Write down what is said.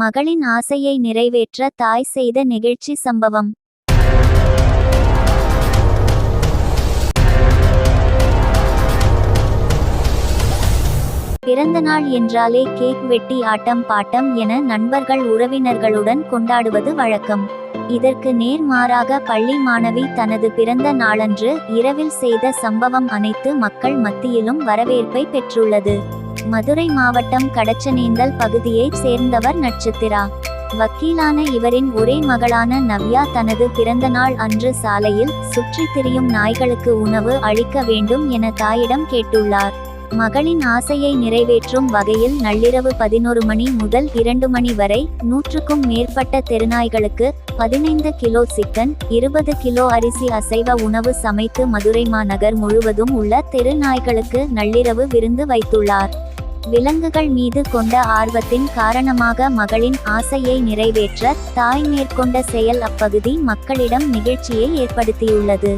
மகளின் ஆசையை நிறைவேற்ற தாய் செய்த நெகிழ்ச்சி சம்பவம். பிறந்தநாள் என்றாலே கேக் வெட்டி ஆட்டம் பாட்டம் என நண்பர்கள் உறவினர்களுடன் கொண்டாடுவது வழக்கம். இதற்கு நேர்மாறாக பள்ளி மாணவி தனது பிறந்த நாளன்று இரவில் செய்த சம்பவம் அனைத்து மக்கள் மத்தியிலும் வரவேற்பை பெற்றுள்ளது. மதுரை மாவட்டம் கடச்சனேந்தல் பகுதியைச் சேர்ந்தவர் நட்சத்திரா. வக்கீலான இவரின் ஒரே மகளான நவ்யா தனது பிறந்தநாள் அன்று சாலையில் சுற்றி திரியும் நாய்களுக்கு உணவு அளிக்க வேண்டும் என தாயிடம் கேட்டுள்ளார். மகளின் ஆசையை நிறைவேற்றும் வகையில் நள்ளிரவு பதினோரு மணி முதல் இரண்டு மணி வரை நூற்றுக்கும் மேற்பட்ட தெருநாய்களுக்கு பதினைந்து கிலோ சிக்கன் இருபது கிலோ அரிசி அசைவ உணவு சமைத்து மதுரை மாநகர் முழுவதும் உள்ள தெருநாய்களுக்கு நள்ளிரவு விருந்து வைத்துள்ளார். விலங்குகள் மீது கொண்ட ஆர்வத்தின் காரணமாக மகளின் ஆசையை நிறைவேற்ற தாய் மேற்கொண்ட செயல் அப்பகுதி மக்களிடம் நிகழ்ச்சியை ஏற்படுத்தியுள்ளது.